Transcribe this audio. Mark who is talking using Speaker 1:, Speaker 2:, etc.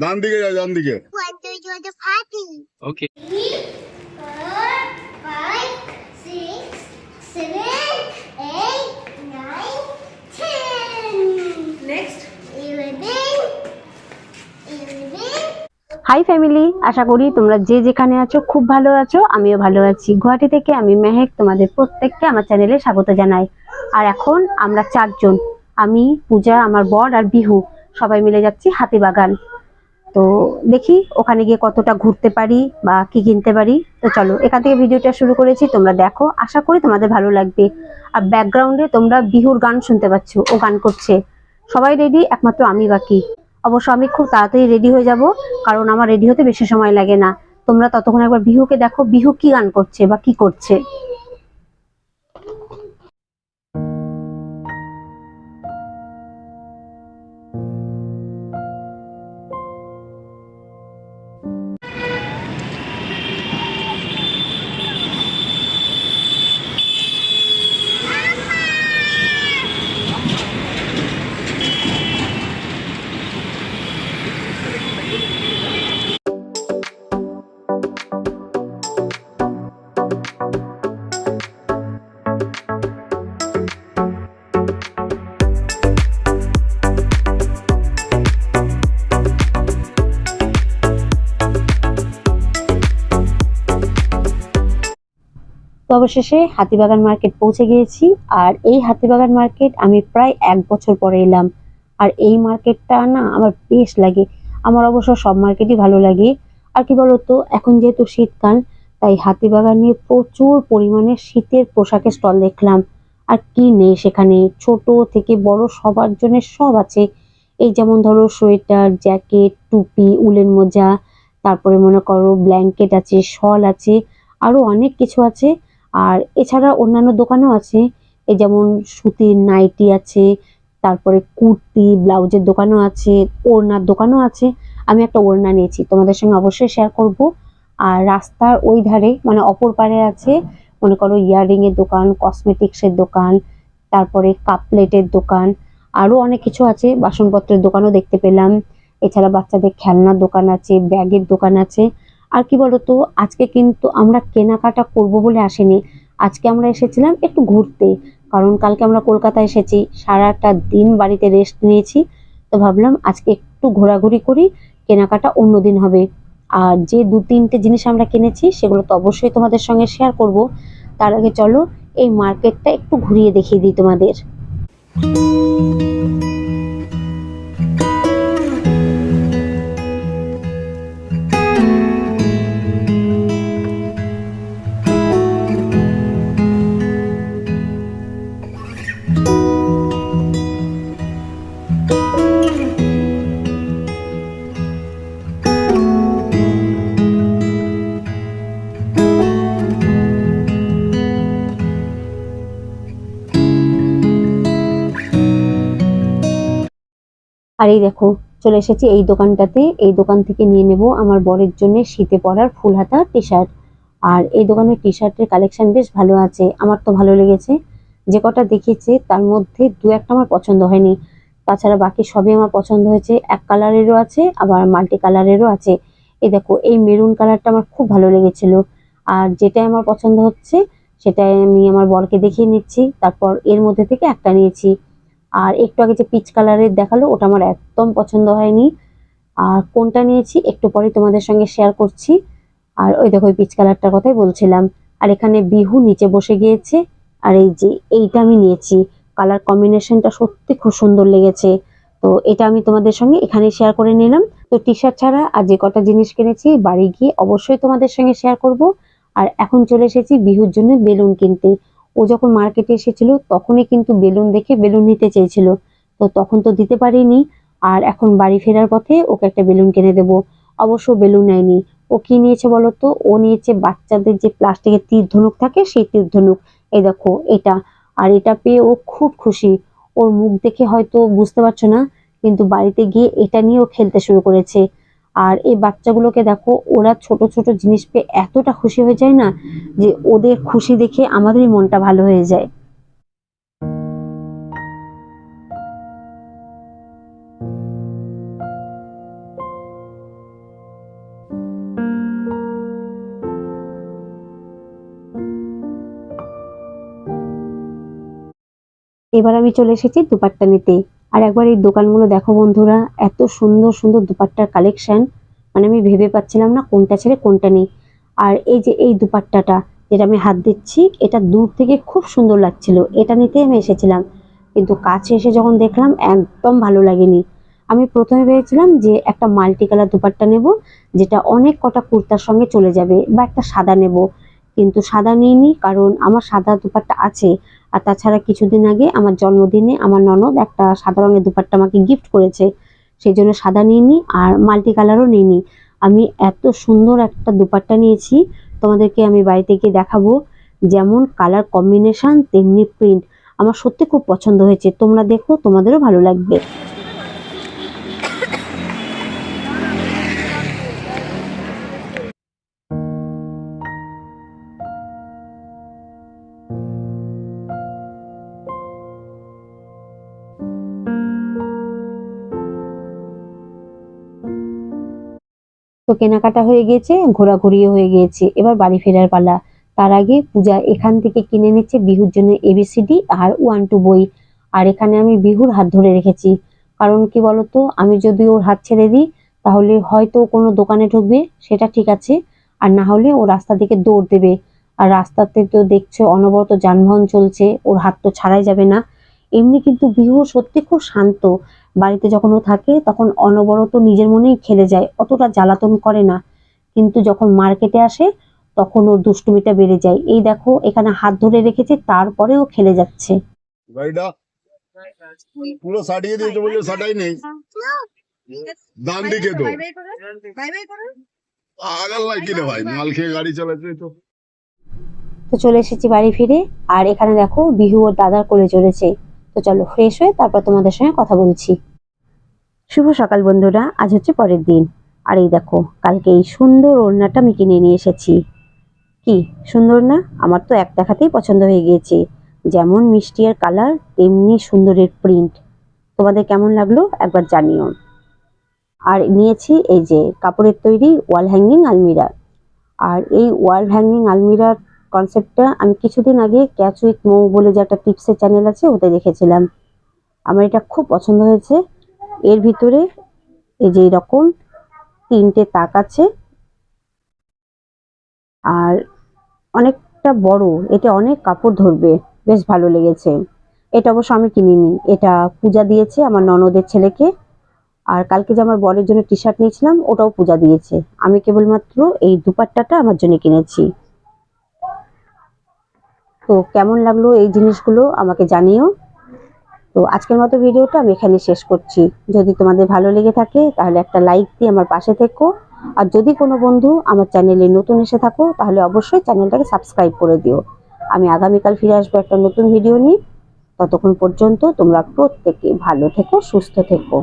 Speaker 1: ডান দিকে যা ডান দিকে
Speaker 2: eleven.
Speaker 3: হাই ফ্যামিলি আশা করি তোমরা যে যেখানে আছো খুব ভালো আছো আমিও ভালো আছি। গুয়াহাটি থেকে আমি মেহেক তোমাদের প্রত্যেককে আমার চ্যানেলে স্বাগত জানাই। আর এখন আমরা চারজন আমি, পূজা, আমার বর আর বিহু, সবাই মিলে যাচ্ছি হাতিবাগান তো দেখি ওখানে গিয়ে কতটা ঘুরতে পারি বা কি কিনতে পারি। তো চলো, এখান থেকে ভিডিওটা শুরু করেছি, তোমরা দেখো। আশা করি তোমাদের ভালো লাগবে। আর ব্যাকগ্রাউন্ডে তোমরা বিহুর গান শুনতে পাচ্ছ, ও গান করছে। সবাই রেডি একমাত্র আমি বাকি। অবশ্য আমি খুব তাড়াতাড়ি রেডি হয়ে যাব, কারণ আমার রেডি হতে বেশি সময় লাগে না। তোমরা ততক্ষণ একবার বিহুকে দেখো, বিহু কি গান করছে বা কি করছে। অবশেষে হাতিবাগান মার্কেট পৌঁছে গিয়েছি। আর এই হাতিবাগান মার্কেট আমি প্রায় এক বছর পরে এলাম। আর এই মার্কেটটা না আমার বেশ লাগে। আমার অবশ্য সব মার্কেটই ভালো লাগে। আর কি বলতো, এখন যেহেতু শীতকাল, তাই হাতিবাগানে প্রচুর পরিমাণে শীতের পোশাকের স্টল দেখলাম। আর কি নেই সেখানে? ছোট থেকে বড় সবার জন্য সব আছে। এই যেমন ধরো সোয়েটার, জ্যাকেট, টুপি উলেন মোজা, তারপরে মনে করো ব্ল্যাঙ্কেট আছে, শল আছে, আরও অনেক কিছু আছে। আর এছাড়া অন্যান্য দোকানও আছে, এই যেমন সুতির নাইটি আছে, তারপরে কুর্তি, ব্লাউজের দোকানও আছে, ওড়নার দোকানও আছে, আমি একটা ওড়না নিয়েছি, তোমাদের সঙ্গে অবশ্যই শেয়ার করব। আর রাস্তার ওই ধারে মানে অপর পারে আছে, মনে করো ইয়াররিং এর দোকান কসমেটিক্সের দোকান, তারপরে কাপ প্লেটের দোকান, আরও অনেক কিছু আছে, বাসনপত্রের দোকানও দেখতে পেলাম। এছাড়া বাচ্চাদের খেলনার দোকান আছে, ব্যাগের দোকান আছে আর কি বলতো, আজকে কিন্তু আমরা কেনাকাটা করব বলে আসেনি। আজকে আমরা এসেছিলাম একটু ঘুরতে, কারণ কালকে আমরা কলকাতা এসেছি, সারাটা দিন বাড়িতে রেস্ট নিয়েছি। তো ভাবলাম আজকে একটু ঘোরাঘুরি করি, কেনাকাটা অন্যদিন হবে। আর যে দু তিনটে জিনিস আমরা কিনেছি, সেগুলো তো অবশ্যই তোমাদের সঙ্গে শেয়ার করব। তার আগে চলো, এই মার্কেটটা একটু ঘুরিয়ে দেখিয়ে দিই তোমাদের। আর এই দেখো, চলে এসেছি এই দোকানটাতে। এই দোকান থেকে নিয়ে নেব আমার বরের জন্য শীতে পরার ফুল হাতা টি শার্ট আর এই দোকানের টি শার্টের কালেকশন বেশ ভালো আছে, আমার তো ভালো লেগেছে। যে কটা দেখেছি, তার মধ্যে দু একটা আমার পছন্দ হয়নি। তাছাড়া বাকি সবই আমার পছন্দ হয়েছে। এক কালারেরও আছে, আবার মাল্টি কালারেরও আছে। এই দেখো, এই মেরুন কালারটা আমার খুব ভালো লেগেছিল। আর যেটাই আমার পছন্দ হচ্ছে, সেটাই আমি আমার বরকে দেখিয়ে নিচ্ছি। তারপর এর মধ্যে থেকে একটা নিয়েছি। আর একটু আগে যে পিচ কালারের দেখাল, ওটা আমার একদম পছন্দ হয়নি। আর কোনটা নিয়েছি, একটু পরে তোমাদের সঙ্গে শেয়ার করছি। আর ওই দেখো, ওই পিচ কালারটার কথাই বলছিলাম। আর এখানে বিহু নিচে বসে গিয়েছে। আর এই যে এইটা আমি নিয়েছি। কালার কম্বিনেশনটা সত্যি খুব সুন্দর লেগেছে। তো এটা আমি তোমাদের সঙ্গে এখানে শেয়ার করে নিলাম। তো টি শার্ট ছাড়া আর যে কটা জিনিস কিনেছি, বাড়ি গিয়ে অবশ্যই তোমাদের সঙ্গে শেয়ার করব। আর এখন চলে এসেছি বিহুর জন্য বেলুন কিনতে। ও যখন মার্কেটে এসেছিল, তখনই কিন্তু বেলুন দেখে বেলুন নিতে চেয়েছিল। তো তখন তো দিতে পারিনি। আর এখন বাড়ি ফেরার পথে ওকে একটা বেলুন কিনে দেব। অবশ্য বেলুন নেয়নি। ও কি নিয়েছে বলতো? ও নিয়েছে বাচ্চাদের যে প্লাস্টিকের তীর ধনুক থাকে, সেই তীর ধনুক। এই দেখো, এটা। আর এটা পেয়ে ও খুব খুশি। ওর মুখ দেখে হয়তো বুঝতে পারছ না, কিন্তু বাড়িতে গিয়ে এটা নিয়েও খেলতে শুরু করেছে। আর এই বাচ্চাগুলোকে দেখো, ওরা ছোট ছোট জিনিস পেয়ে এতটা খুশি হয়ে যায় না যে ওদের খুশি দেখে আমাদেরই মনটা ভালো হয়ে যায়। এবার আমি চলে এসেছি দুপাট্টা নিতে। আর একবার এই দোকানগুলো দেখো বন্ধুরা, এত সুন্দর সুন্দর দুপাট্টার কালেকশান মানে আমি ভেবে পাচ্ছিলাম না কোনটা ছেড়ে কোনটা নেই। আর এই যে এই দুপাট্টাটা যেটা আমি হাত দিচ্ছি, এটা দূর থেকে খুব সুন্দর লাগছিল। এটা নিতে আমি এসেছিলাম। কিন্তু কাছে এসে যখন দেখলাম, একদম ভালো লাগেনি। আমি প্রথমে ভেবেছিলাম যে একটা মাল্টি কালার দুপাট্টা নেব, যেটা অনেক কটা কুর্তার সঙ্গে চলে যাবে, বা একটা সাদা নেব। কিন্তু সাদা নিইনি, কারণ আমার সাদা দুপাট্টা আছে। আর তাছাড়া কিছুদিন আগে আমার জন্মদিনে আমার ননদ একটা সাদা রঙের দুপাট্টা আমাকে গিফট করেছে। সেই জন্য সাদা নিইনি আর মাল্টি কালারও নিইনি। আমি এত সুন্দর একটা দুপাট্টা নিয়েছি। তোমাদেরকে আমি বাড়িতে গিয়ে দেখাবো। যেমন কালার কম্বিনেশান তেমনি প্রিন্ট আমার সত্যি খুব পছন্দ হয়েছে। তোমরা দেখো, তোমাদেরও ভালো লাগবে। কেনাকাটা হয়ে গিয়েছে ঘোরাঘুরিও হয়ে গিয়েছে এবার বাড়ি ফেরার পালা। তার আগে পূজা এখান থেকে কিনে নিচ্ছে বিহুর জন্য এবিসিডি আর ওয়ান টু বই। আর এখানে আমি বিহুর হাত ধরে রেখেছি। কারণ কি বলতো, আমি যদি ওর হাত ছেড়ে দিই, তাহলে হয়তো কোনো দোকানে ঢুকবে, সেটা ঠিক আছে। আর না হলে ও রাস্তা থেকে দৌড় দেবে। আর রাস্তাতে তো দেখছ, অনবরত যানবাহন চলছে, ওর হাত তো ছাড়াই যাবে না। এমনি কিন্তু বিহু সত্যি খুব শান্ত। বাড়িতে যখন ও থাকে তখন অনবরত নিজের মনেই খেলে যায় অতটা জ্বালাতন করে না। কিন্তু যখন মার্কেটে আসে তখন ওর দুষ্টুমিটা বেড়ে যায়। এই দেখো এখানে হাত ধরে রেখেছে তারপরে ও খেলে যাচ্ছে।
Speaker 1: পুরো সাটিয়ে দিয়েছে বলে সাটাই নেই। ডান দিকে তো আগাল নাই কিনে ভাই মাল খেয়ে গাড়ি চালাচ্ছে তো।
Speaker 3: তো চলে এসেছি বাড়ি ফিরে। আর এখানে দেখো বিহু ওর দাদার কোলে চলেছে তো চলো ফ্রেশ হয়ে তারপর তোমাদের সঙ্গে কথা বলছি। শুভ সকাল বন্ধুরা, আজ হচ্ছে পরের দিন। আর এই দেখো, কালকে এই সুন্দর ওড়নাটা আমি কিনে নিয়ে এসেছি। কি সুন্দর না? আমার তো এক দেখাতেই পছন্দ হয়ে গিয়েছে। যেমন মিষ্টি আর কালার, তেমনি সুন্দরের প্রিন্ট তোমাদের কেমন লাগল একবার জানিও। আর নিয়েছি এই যে কাপড়ের তৈরি ওয়াল হ্যাঙ্গিং আলমিরা আর এই ওয়াল হ্যাঙ্গিং আলমিরার কনসেপ্টটা আমি কিছুদিন আগে ক্যাচ উইথ মৌ বলে যে একটা টিপসের চ্যানেল আছে, ওতে দেখেছিলাম। আমার এটা খুব পছন্দ হয়েছে। এর ভিতরে এই যে এরকম তিনটে তাক আছে। আর অনেকটা বড় এতে অনেক কাপড় ধরবে। বেশ ভালো লেগেছে। এটা অবশ্য আমি কিনিনি। এটা পূজা দিয়েছে আমার ননদের ছেলেকে। আর কালকে যে আমার বরের জন্য টি শার্ট নিয়েছিলাম, ওটাও পূজা দিয়েছে। আমি কেবলমাত্র এই দুপাট্টাটা আমার জন্য কিনেছি। তো কেমন লাগল এই জিনিসগুলো আমাকে জানিও। তো আজকের মতো ভিডিওটা আমি এখানে শেষ করছি। যদি তোমাদের ভালো লেগে থাকে, তাহলে একটা লাইক দিয়ে আমার পাশে থেকো। আর যদি কোনো বন্ধু আমার চ্যানেলে নতুন এসে থাকো, তাহলে অবশ্যই চ্যানেলটাকে সাবস্ক্রাইব করে দিও। আমি আগামীকাল ফিরে আসব একটা নতুন ভিডিও নিয়ে। ততক্ষণ পর্যন্ত তোমরা প্রত্যেকে ভালো থেকো, সুস্থ থেকো।